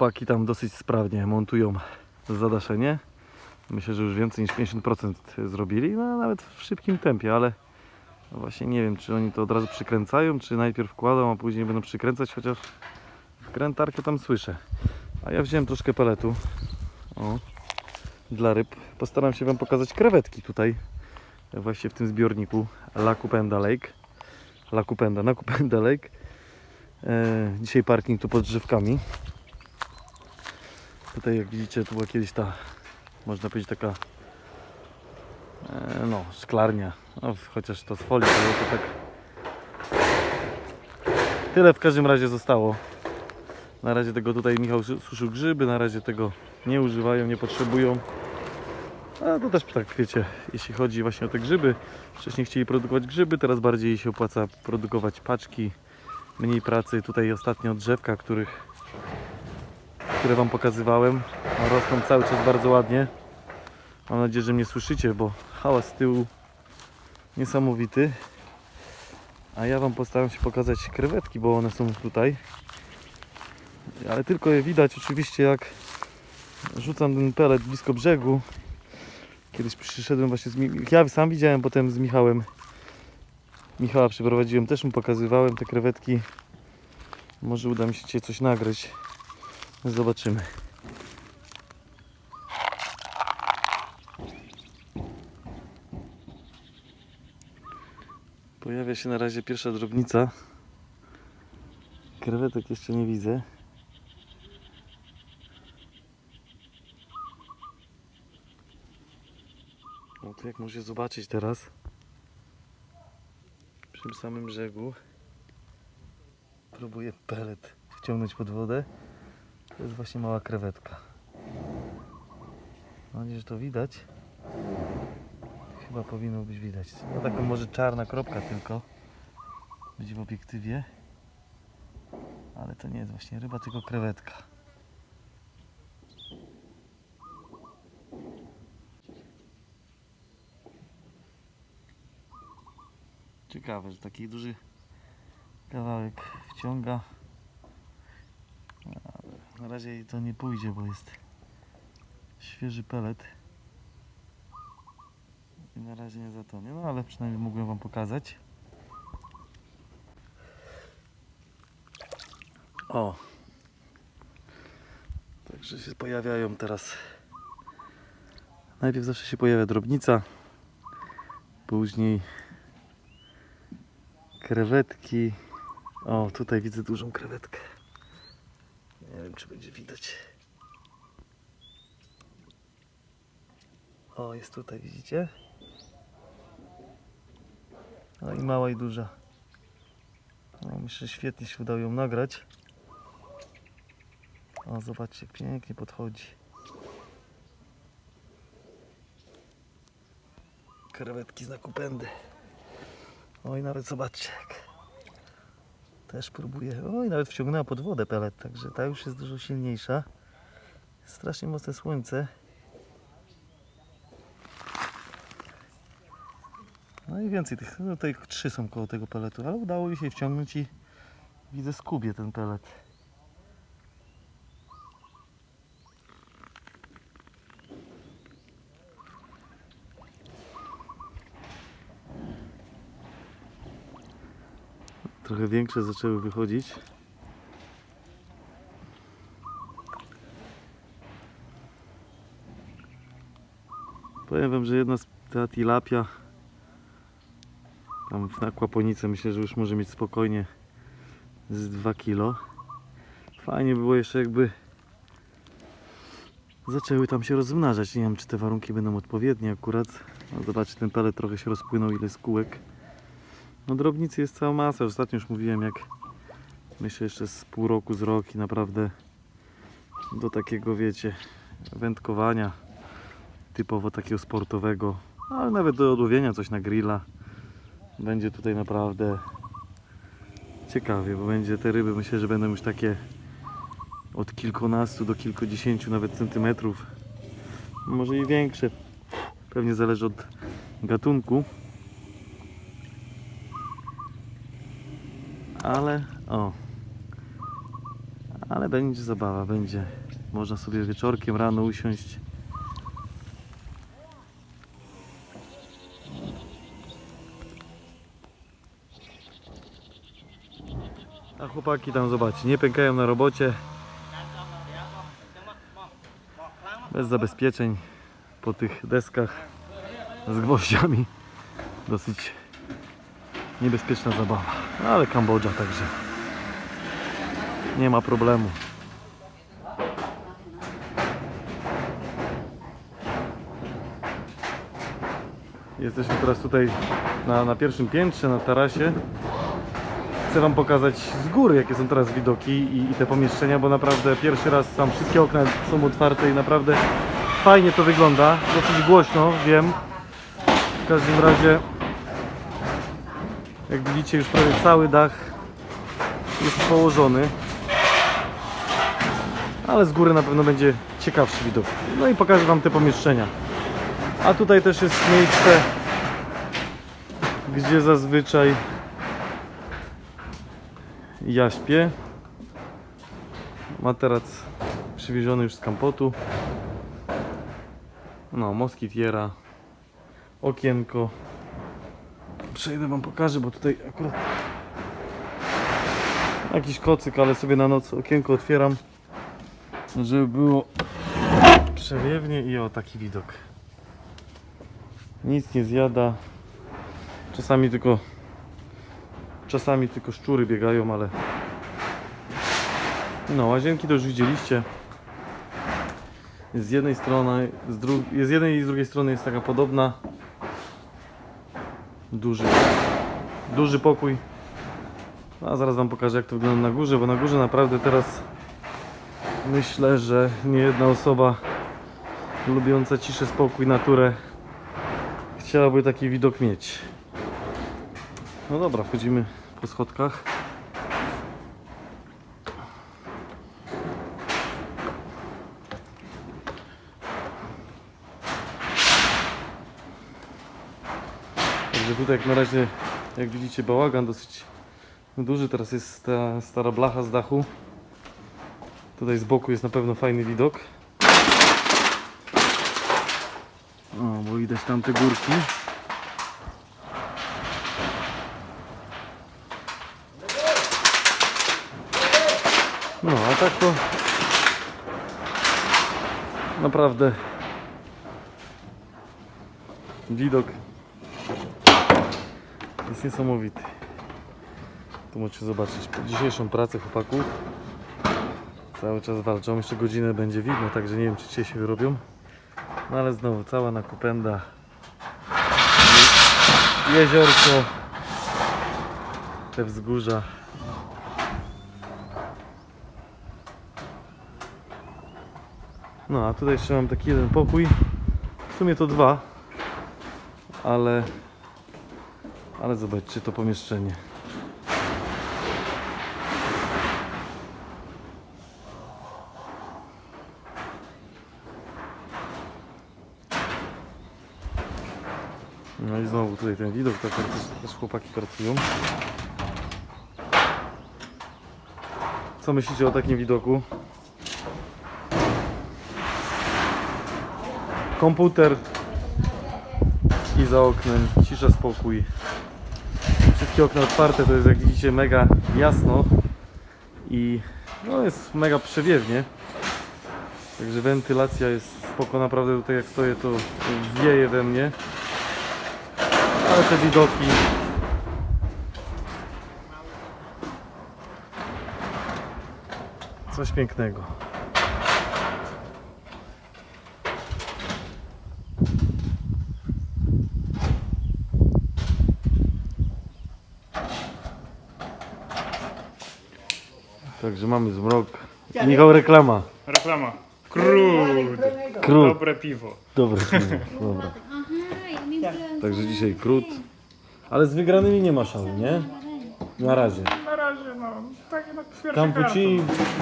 chłopaki tam dosyć sprawnie montują zadaszenie. Myślę, że już więcej niż 50% zrobili, no nawet w szybkim tempie, ale właśnie nie wiem, czy oni to od razu przykręcają, czy najpierw wkładą, a później będą przykręcać, chociaż wkrętarkę tam słyszę. A ja wziąłem troszkę peletu. O, dla ryb. Postaram się Wam pokazać krewetki tutaj, właśnie w tym zbiorniku La Cupenda Lake. La Cupenda, na Cupenda Lake. E, dzisiaj parking tu pod drzewkami. Tutaj jak widzicie, tu była kiedyś ta, można powiedzieć taka e, no, szklarnia. No, chociaż to z folii, ale to tak tyle w każdym razie zostało. Na razie tego tutaj Michał su- suszył grzyby, na razie tego nie używają, nie potrzebują. A to też tak wiecie, jeśli chodzi właśnie o te grzyby. Wcześniej chcieli produkować grzyby, teraz bardziej się opłaca produkować paczki. Mniej pracy. Tutaj ostatnio drzewka, których, które Wam pokazywałem, rosną cały czas bardzo ładnie. Mam nadzieję, że mnie słyszycie, bo hałas z tyłu niesamowity. A ja Wam postaram się pokazać krewetki, bo one są tutaj. Ale tylko je widać oczywiście jak rzucam ten pelet blisko brzegu. Kiedyś przyszedłem właśnie z Ja sam widziałem potem z Michałem. Michała przyprowadziłem, też mu pokazywałem te krewetki. Może uda mi się Cię coś nagrać. Zobaczymy. Pojawia się na razie pierwsza drobnica. Krewetek jeszcze nie widzę. No tu jak możecie zobaczyć teraz przy tym samym brzegu próbuję pelet wciągnąć pod wodę. To jest właśnie mała krewetka. Mam nadzieję, że to widać. Chyba powinno być widać. No taką może czarna kropka tylko. Będzie w obiektywie. Ale to nie jest właśnie ryba, tylko krewetka. Ciekawe, że taki duży kawałek wciąga. Na razie to nie pójdzie, bo jest świeży pelet. I na razie nie zatonie, no ale przynajmniej mogłem Wam pokazać. O! Także się pojawiają teraz. Najpierw zawsze się pojawia drobnica, później krewetki. O, tutaj widzę dużą krewetkę. Nie wiem, czy będzie widać. O, jest tutaj, widzicie? No i mała i duża. No, myślę, że świetnie się udało ją nagrać. O, zobaczcie, pięknie podchodzi. Krewetki z nakupędy. Oj, nawet zobaczcie jak. Też próbuję. Oj, nawet wciągnęła pod wodę pelet, także ta już jest dużo silniejsza. Strasznie mocne słońce. No i więcej tych, no tutaj trzy są koło tego peletu, ale udało mi się wciągnąć i widzę skubie ten pelet. Trochę większe zaczęły wychodzić. Powiem wam, że jedna z ta tilapia tam w nakłaponicy myślę, że już może mieć spokojnie z 2 kilo. Fajnie by było jeszcze jakby zaczęły tam się rozmnażać. Nie wiem czy te warunki będą odpowiednie akurat. No, zobaczcie, ten pelet trochę się rozpłynął, ile z kółek. No drobnicy jest cała masa. Ostatnio już mówiłem jak myślę jeszcze z pół roku, z rok i naprawdę do takiego wiecie wędkowania typowo takiego sportowego, ale nawet do odłowienia coś na grilla będzie tutaj naprawdę ciekawie, bo będzie te ryby myślę, że będą już takie od kilkunastu do kilkudziesięciu nawet centymetrów. Może i większe. Pewnie zależy od gatunku ale o Ale będzie zabawa, będzie. Można sobie wieczorkiem, rano usiąść. A chłopaki tam zobaczcie, nie pękają na robocie. Bez zabezpieczeń po tych deskach z gwoździami. Dosyć niebezpieczna zabawa. No, ale Kambodża także nie ma problemu. Jesteśmy teraz tutaj na, na pierwszym piętrze, na tarasie. Chcę Wam pokazać z góry, jakie są teraz widoki i, i te pomieszczenia, bo naprawdę pierwszy raz tam wszystkie okna są otwarte i naprawdę fajnie to wygląda. Dosyć głośno, wiem. W każdym razie, jak widzicie, już prawie cały dach jest położony. Ale z góry na pewno będzie ciekawszy widok. No i pokażę Wam te pomieszczenia. A tutaj też jest miejsce, gdzie zazwyczaj ja śpię. Materac przywieziony już z kampotu. No, moskitiera, okienko. Przejdę wam pokażę, bo tutaj akurat jakiś kocyk, ale sobie na noc okienko otwieram, żeby było przewiewnie i o taki widok. Nic nie zjada. Czasami tylko Czasami tylko szczury biegają, ale no, łazienki to już widzieliście. Z jednej strony, z, dru... z jednej i z drugiej strony jest taka podobna. Duży, duży pokój. A zaraz Wam pokażę jak to wygląda na górze, bo na górze naprawdę teraz myślę, że nie jedna osoba lubiąca ciszę, spokój, naturę chciałaby taki widok mieć. No dobra, wchodzimy po schodkach. Także tutaj jak na razie, jak widzicie, bałagan dosyć duży. Teraz jest ta stara blacha z dachu. Tutaj z boku jest na pewno fajny widok. O, bo widać tam te górki. No, a tak to naprawdę widok jest niesamowity. Tu możecie zobaczyć dzisiejszą pracę chłopaków. Cały czas walczą, jeszcze godzinę będzie widno, także nie wiem czy dzisiaj się wyrobią. No ale znowu cała nakupenda. Je- Jeziorko. Te wzgórza. No, a tutaj jeszcze mam taki jeden pokój. W sumie to dwa. Ale... Ale zobaczcie to pomieszczenie. No i znowu tutaj ten widok, tak jak też, też chłopaki pracują. Co myślicie o takim widoku? komputer i za oknem cisza, spokój. Wszystkie okna otwarte, to jest jak widzicie mega jasno i no jest mega przewiewnie. Także wentylacja jest spoko, naprawdę tutaj jak stoję to wieje we mnie. Ale te widoki coś pięknego. Także mamy zmrok. Michał reklama. Reklama. Krót. Krót. Dobre piwo. Dobre. piwo, Dobra. Także dzisiaj krót. Ale z wygranymi nie ma szału, nie? Na razie. Na razie, no, takie na pierwszy Kampuci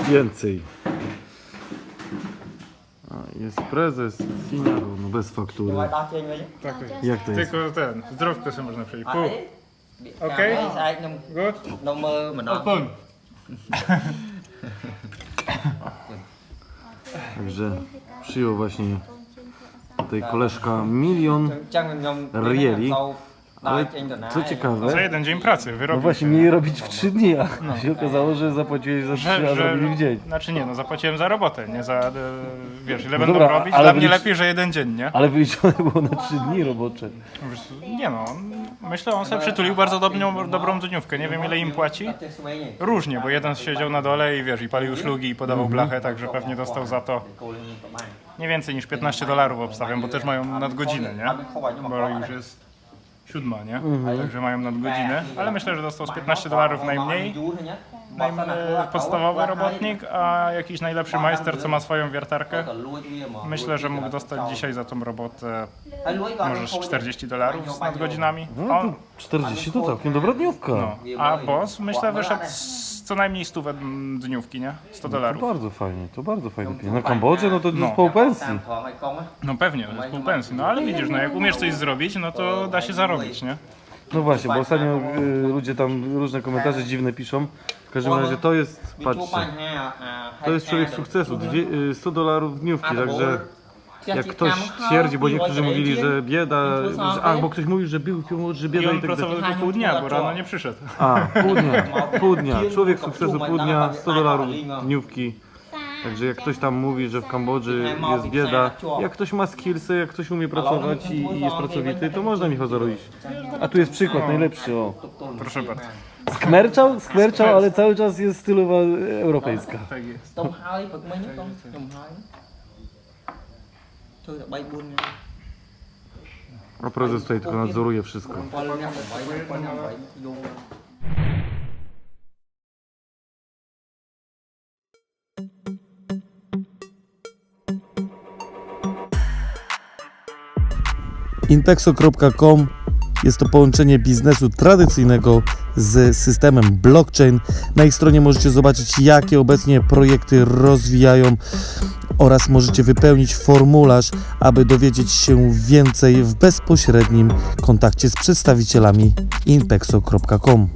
więcej. A, jest prezes Siniaru, no bez faktury. Tak. Jak to jest? Tylko ten, zdrówkę sobie można przejść. Pół. ấy Ok. Cái sai nông Good. mơ mà nó Open. Także przyjął właśnie tutaj koleżka milion Chciałbym rieli. Ale dzień do Co Za jeden dzień pracy no właśnie się. mieli robić w no. trzy dni, a no. się okazało, że zapłaciłeś za trzy a zrobili w no, dzień. Znaczy nie, no zapłaciłem za robotę, nie za, e, wiesz, ile będą dobra, robić, ale dla mnie lepiej, że jeden dzień, nie? Ale wyliczone było na trzy dni robocze. Nie no, myślę, on sobie przytulił bardzo dobrą, dobrą dniówkę, nie wiem ile im płaci. Różnie, bo jeden siedział na dole i wiesz, i palił szlugi i podawał mhm. blachę, także pewnie dostał za to nie więcej niż 15 dolarów obstawiam, bo też mają nadgodzinę, nie? Bo już jest siódma, nie? Także mają nadgodzinę, ale myślę, że dostał z 15 dolarów najmniej. No podstawowy robotnik, a jakiś najlepszy majster, co ma swoją wiertarkę. Myślę, że mógł dostać dzisiaj za tą robotę może 40 dolarów z nadgodzinami. No, to 40 to całkiem dobra dniówka. no. A boss, myślę, wyszedł z co najmniej stówę mm, dniówki, nie? 100 No To dolarów. bardzo fajnie, to bardzo fajnie. No Na Kambodży no to No. jest pół pensji. No pewnie, to jest pół pensji. No ale widzisz, no jak umiesz coś zrobić, no to da się zarobić, nie? No właśnie, bo ostatnio y, ludzie tam różne komentarze dziwne piszą, w każdym razie to jest, patrzcie, to jest człowiek sukcesu, 100 y, dolarów dniówki, także jak ktoś twierdzi, bo niektórzy mówili, że bieda, że, a, bo ktoś mówił, że był pił, że bieda i tak dalej. tylko pół dnia, bo rano nie przyszedł. A, pół dnia, pół dnia, człowiek sukcesu pół dnia, 100 dolarów dniówki. Także jak ktoś tam mówi, że w Kambodży jest bieda, jak ktoś ma skillsy, jak ktoś umie pracować i, i jest pracowity, to można Michał zarobić. A tu jest przykład najlepszy, o. Proszę bardzo. Skmerczał, skmerczał, ale cały czas jest stylowa e, europejska. Tak jest. ទុំហើយព្រឹកមិញទុំខ្ញុំហើយជួយតែ3 4ថ្ងៃ A prezes tutaj tylko nadzoruje wszystko. 7នាក់8 8នាក់ Intexo.com jest to połączenie biznesu tradycyjnego z systemem blockchain. Na ich stronie możecie zobaczyć, jakie obecnie projekty rozwijają oraz możecie wypełnić formularz, aby dowiedzieć się więcej w bezpośrednim kontakcie z przedstawicielami intexo.com.